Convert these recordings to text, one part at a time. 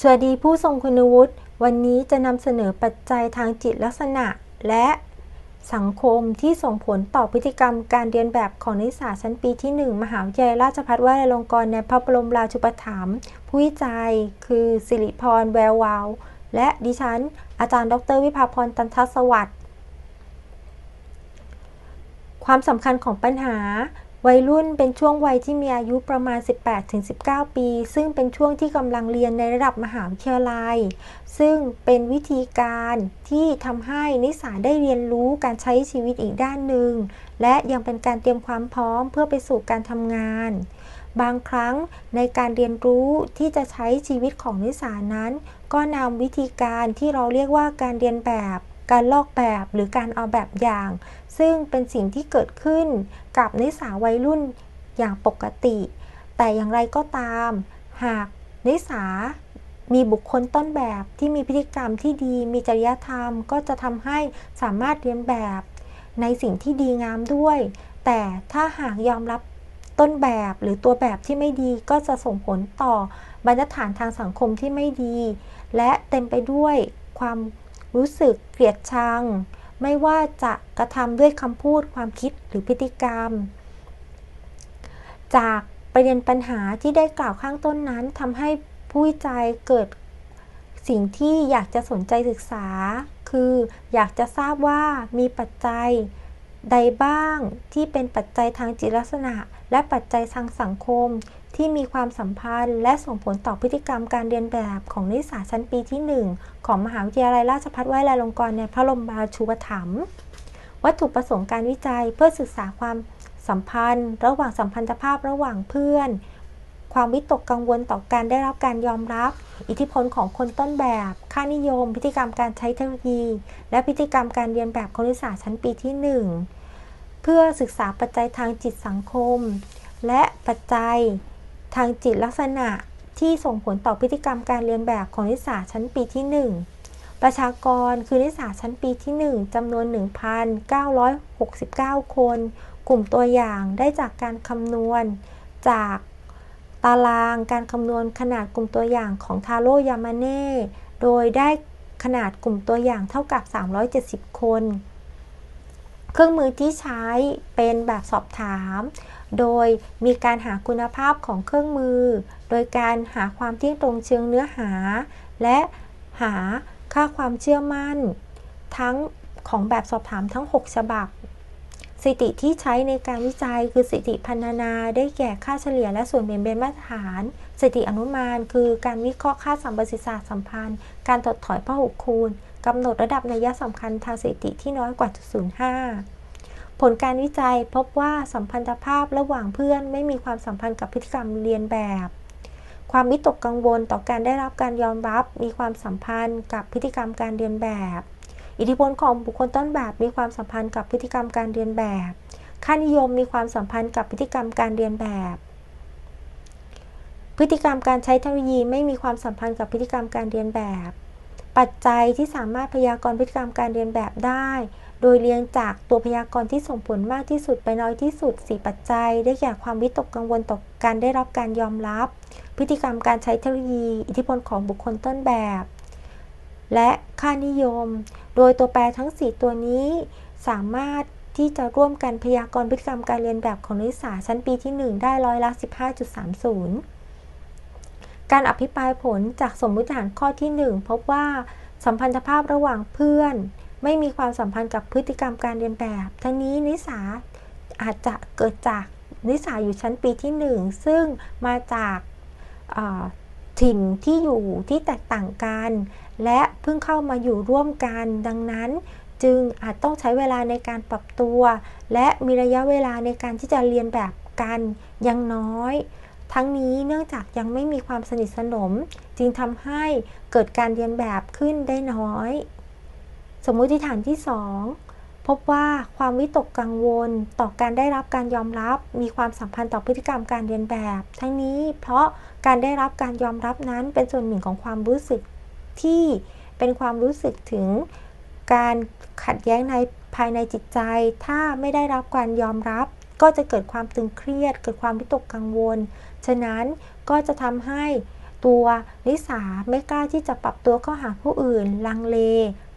สวัสดีผู้ทรงคุณวุฒิ วันนี้จะนำเสนอปัจจัยทางจิตลักษณะ และสังคมที่ส่งผลต่อพฤติกรรมการเรียนแบบของนักศึกษาชั้นปีที่ 1 มหาวิทยาลัยราชภัฏวชิรลงกรณ์ในพระบรมราชูปถัมภ์ผู้วิจัย คือสิริพรแวววาว และดิฉัน อาจารย์ ดร วิภาพรตันทสวัสดิ์ความสำคัญของปัญหา วัยรุ่นเป็นช่วงวัยที่มีอายุประมาณ 18-19 ปี ซึ่งเป็นช่วงที่กำลังเรียนในระดับมหาวิทยาลัย ซึ่งเป็นวิธีการที่ทำให้นิสาได้เรียนรู้การใช้ชีวิตอีกด้านหนึ่ง และยังเป็นการเตรียมความพร้อมเพื่อไปสู่การทำงาน บางครั้งในการเรียนรู้ที่จะใช้ชีวิตของนิสานั้น ก็นำวิธีการที่เราเรียกว่าการเรียนแบบ การลอกแบบหรือการเอาแบบอย่าง ซึ่งเป็นสิ่งที่เกิดขึ้นกับนิสาวัยรุ่นอย่างปกติ แต่อย่างไรก็ตาม หากนิสามีบุคคลต้นแบบที่มีพฤติกรรมที่ดีมีจริยธรรม ก็จะทำให้สามารถเรียนแบบในสิ่งที่ดีงามด้วย แต่ถ้าหากยอมรับต้นแบบหรือตัวแบบที่ไม่ดีก็จะส่งผลต่อบรรทัดฐานทางสังคมที่ไม่ดี และเต็มไปด้วยความ รู้สึกเกลียดชัง ไม่ว่าจะกระทำด้วยคำพูดความคิดหรือพฤติกรรม จากประเด็นปัญหาที่ได้กล่าวข้างต้นนั้นทำให้ผู้วิจัยเกิดสิ่งที่อยากจะสนใจศึกษา คืออยากจะทราบว่ามีปัจจัย ใดบ้างที่เป็นปัจจัยทางจิตลักษณะ และปัจจัยทางสังคม ที่มีความสัมพันธ์ และส่งผลต่อพฤติกรรมการเรียนแบบของนักศึกษาชั้นปีที่ 1 ของมหาวิทยาลัยราชภัฏวชิรลงกรณ์ในพระบรมราชูปถัมภ์วัตถุประสงค์การวิจัยเพื่อศึกษาความสัมพันธ์ ระหว่างสัมพันธภาพระหว่างเพื่อน ความวิตกกังวลต่อการได้รับการยอมรับ อิทธิพลของคนต้นแบบ ค่านิยม พฤติกรรมการใช้เทคโนโลยี และพฤติกรรมการเรียนแบบของนักศึกษาชั้นปีที่ 1 เพื่อศึกษาปัจจัยทางจิตสังคม และปัจจัยทางจิตลักษณะที่ส่งผลต่อพฤติกรรมการเรียนแบบของนักศึกษาชั้นปีที่ 1 ประชากรคือนักศึกษาชั้นปีที่ 1จำนวน 1,969 คน กลุ่มตัวอย่างได้จากการคำนวณจาก ตารางการคำนวณขนาดกลุ่มตัวอย่างของทาโร่ยามาเน่ โดยได้ขนาดกลุ่มตัวอย่างเท่ากับ 370 คน เครื่องมือที่ใช้เป็นแบบสอบถาม โดยมีการหาคุณภาพของเครื่องมือ โดยการหาความเที่ยงตรงเชิงเนื้อหา และหาค่าความเชื่อมั่น ทั้งของแบบสอบถามทั้ง 6 ฉบับ สถิติที่ใช้ในการวิจัยคือสถิติพันนานา ได้แก่ค่าเฉลี่ยและส่วนเบี่ยงเบนมาตรฐานสถิติอนุมาน คือการวิเคราะห์ค่าสัมประสิทธิศาสตร์สัมพันธ์ การถดถอยพหุคูณกำหนดระดับนัยสำคัญทางสถิติที่น้อยกว่าจุด05ผลการวิจัยพบว่าสัมพันธภาพระหว่างเพื่อนไม่มีความสัมพันธ์กับพฤติกรรมเรียนแบบ ความวิตกกังวลต่อการได้รับการยอมรับ มีความสัมพันธ์กับพฤติกรรมการเรียนแบบ อิทธิพลของบุคคลต้นแบบมีความสัมพันธ์กับพฤติกรรมการเรียนแบบ ค่านิยมมีความสัมพันธ์กับพฤติกรรมการเรียนแบบ พฤติกรรมการใช้เทคโนโลยีไม่มีความสัมพันธ์กับพฤติกรรมการเรียนแบบ ปัจจัยที่สามารถพยากรณ์พฤติกรรมการเรียนแบบได้ โดยเรียงจากตัวพยากรณ์ที่ส่งผลมากที่สุดไปน้อยที่สุด 4 ปัจจัย ได้แก่ความวิตกกังวลต่อการได้รับการยอมรับ พฤติกรรมการใช้เทคโนโลยี อิทธิพลของบุคคลต้นแบบ และค่านิยม โดยตัวแปรทั้ง 4 ตัวนี้ สามารถที่จะร่วมกันพยากรณ์พฤติกรรมการเรียนแบบของนักศึกษาชั้นปีที่ 1 ได้ร้อยละ 15.30 การอภิปรายผลจากสมมติฐานข้อที่ 1 พบว่าสัมพันธภาพระหว่างเพื่อน ไม่มีความสัมพันธ์กับพฤติกรรมการเรียนแบบ ทั้งนี้นิสาอาจจะเกิดจากนิสาอยู่ชั้นปีที่ 1 ซึ่งมาจาก ถิ่นที่อยู่ที่แตกต่างกัน และเพิ่งเข้ามาอยู่ร่วมกันดังนั้น จึงอาจต้องใช้เวลาในการปรับตัว และมีระยะเวลาในการที่จะเรียนแบบกันยังน้อย ทั้งนี้เนื่องจากยังไม่มีความสนิทสนม จึงทำให้เกิดการเรียนแบบขึ้นได้น้อย สมมุติฐานที่ 2 พบว่าความวิตกกังวลต่อการได้รับการยอมรับ มีความสัมพันธ์ต่อพฤติกรรมการเรียนแบบ ทั้งนี้เพราะการได้รับการยอมรับนั้นเป็นส่วนหนึ่งของความรู้สึกที่เป็นความรู้สึกถึงการขัดแย้งในภายในจิตใจ ถ้าไม่ได้รับการยอมรับ ก็จะเกิดความตึงเครียด เกิดความวิตกกังวล ฉะนั้นก็จะทำให้ตัวนิสาไม่กล้าที่จะปรับตัวเข้าหาผู้อื่น ลังเล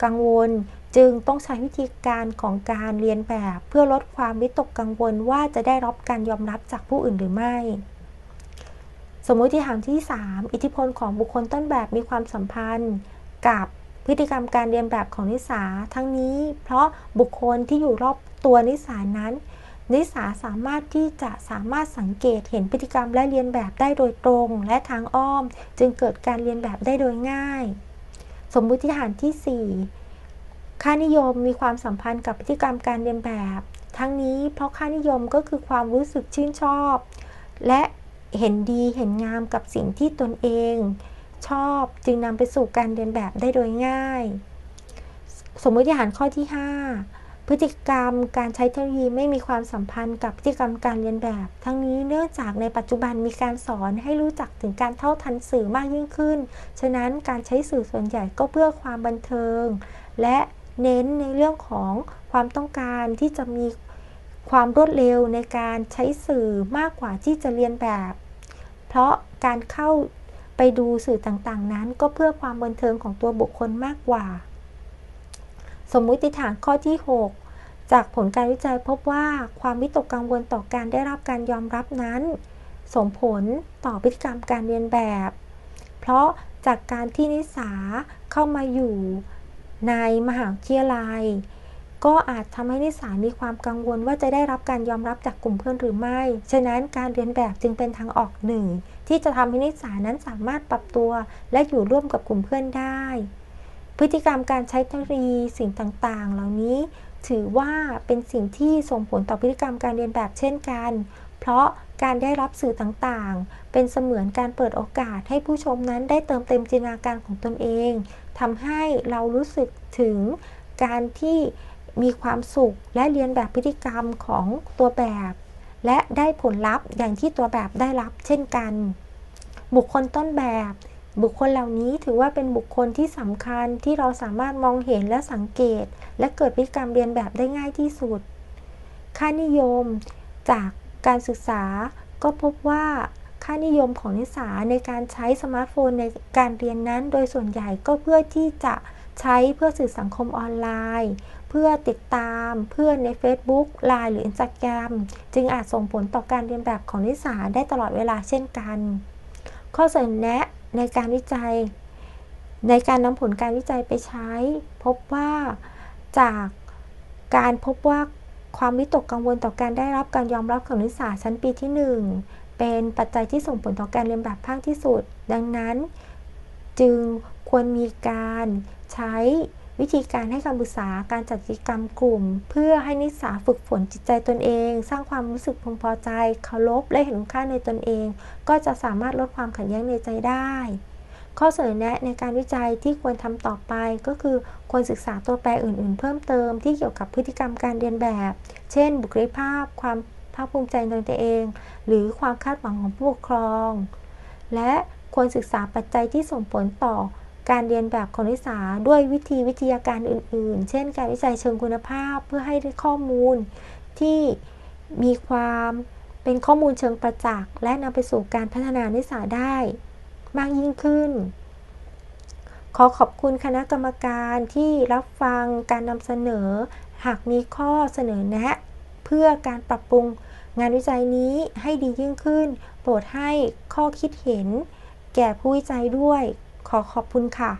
กังวล จึงต้องใช้วิธีการของการเรียนแบบ เพื่อลดความวิตกกังวลว่าจะได้รับการยอมรับจากผู้อื่นหรือไม่ สมมติฐานที่ 3 อิทธิพลของบุคคลต้นแบบมีความสัมพันธ์กับพฤติกรรมการเรียนแบบของนิสาทั้งนี้ เพราะบุคคลที่อยู่รอบตัวนิสานั้น นิสาสามารถที่จะสามารถสังเกตเห็นพฤติกรรมและเรียนแบบได้โดยตรงและทางอ้อม จึงเกิดการเรียนแบบได้โดยง่าย สมมุติฐานที่ 4 ค่านิยมมีความสัมพันธ์กับพฤติกรรมการเรียนแบบ ทั้งนี้เพราะค่านิยมก็คือความรู้สึกชื่นชอบ และเห็นดีเห็นงามกับสิ่งที่ตนเอง ชอบจึงนำไปสู่การเรียนแบบได้โดยง่าย สมมติฐานข้อที่ 5 พฤติกรรมการใช้เทคโนโลยีไม่มีความสัมพันธ์กับพฤติกรรมการเรียนแบบ ทั้งนี้เนื่องจากในปัจจุบันมีการสอนให้รู้จักถึงการเท่าทันสื่อมากยิ่งขึ้น ฉะนั้นการใช้สื่อส่วนใหญ่ก็เพื่อความบันเทิง และ เน้นในเรื่องของความต้องการที่จะมีความรวดเร็วในการใช้สื่อมากกว่าที่จะเรียนแบบ เพราะการเข้าไปดูสื่อต่างๆ นั้น ก็เพื่อความบันเทิงของตัวบุคคลมากกว่า สมมุติฐานข้อที่ 6 จากผลการวิจัยพบว่าความวิตกกังวลต่อการได้รับการยอมรับนั้นส่งผลต่อพฤติกรรมการเรียนแบบ เพราะจากการที่นิสาเข้ามาอยู่ ในมหาวิทยาลัย ก็อาจทำให้นิสามีความกังวลว่าจะได้รับการยอมรับจากกลุ่มเพื่อนหรือไม่ ฉะนั้นการเรียนแบบจึงเป็นทางออกหนึ่ง ที่จะทำให้นิสานั้นสามารถปรับตัว และอยู่ร่วมกับกลุ่มเพื่อนได้ พฤติกรรมการใช้เทคโนโลยีสิ่งต่างๆ เหล่านี้ถือว่าเป็นสิ่งที่ส่งผลต่อพฤติกรรมการเรียนแบบเช่นกัน เพราะการได้รับสื่อต่างๆ เป็นเสมือนการเปิดโอกาสให้ผู้ชมนั้นได้เติมเต็มจินตนาการของตนเอง ทำให้เรารู้สึกถึงการที่มีความสุขและเรียนแบบพฤติกรรมของตัวแบบ และได้ผลลัพธ์อย่างที่ตัวแบบได้รับเช่นกัน บุคคลต้นแบบ บุคคลเหล่านี้ถือว่าเป็นบุคคลที่สำคัญที่เราสามารถมองเห็นและสังเกต และเกิดพฤติกรรมเรียนแบบได้ง่ายที่สุด ค่านิยมจากการศึกษาก็พบว่า ค่านิยมของนิสาในการใช้สมาร์ทโฟนในการเรียนนั้น โดยส่วนใหญ่ก็เพื่อที่จะใช้เพื่อสื่อสังคมออนไลน์ เพื่อติดตามเพื่อนใน Facebook ไลน์หรือ Instagram จึงอาจส่งผลต่อการเรียนแบบของนิสาได้ตลอดเวลาเช่นกัน ข้อเสนอแนะในการวิจัย ในการนำผลการวิจัยไปใช้ พบว่าจากการพบว่า ความวิตกกังวลต่อการได้รับการยอมรับของนิสาชั้นปีที่ 1 เป็นปัจจัยที่ส่งผลต่อการเรียนแบบภาคที่สุด ดังนั้น จึงควรมีการใช้วิธีการให้คำปรึกษาการจัดกิจกรรมกลุ่ม เพื่อให้นิสาฝึกฝนจิตใจตนเอง สร้างความรู้สึกพึงพอใจเคารพและเห็นคุณค่าในตนเอง ก็จะสามารถลดความขัดแย้งในใจได้ ข้อเสนอแนะในการวิจัยที่ควรทำต่อไปก็คือควรศึกษาตัวแปรอื่น ๆ เพิ่มเติมที่เกี่ยวกับพฤติกรรมการเรียนแบบ เช่น บุคลิกภาพ ความภาคภูมิใจในตัวเอง หรือความคาดหวังของผู้ปกครอง และควรศึกษาปัจจัยที่ส่งผลต่อการเรียนแบบของนักศึกษาด้วยวิธีวิทยาการอื่น ๆ เช่น การวิจัยเชิงคุณภาพเพื่อให้ได้ข้อมูลที่มีความเป็นข้อมูลเชิงประจักษ์และนำไปสู่การพัฒนานักศึกษาได้ มากยิ่งขึ้น ขอขอบคุณคณะกรรมการที่รับฟังการนำเสนอ หากมีข้อเสนอแนะ เพื่อการปรับปรุงงานวิจัยนี้ให้ดียิ่งขึ้น โปรดให้ข้อคิดเห็น แก่ผู้วิจัยด้วย ขอขอบคุณค่ะ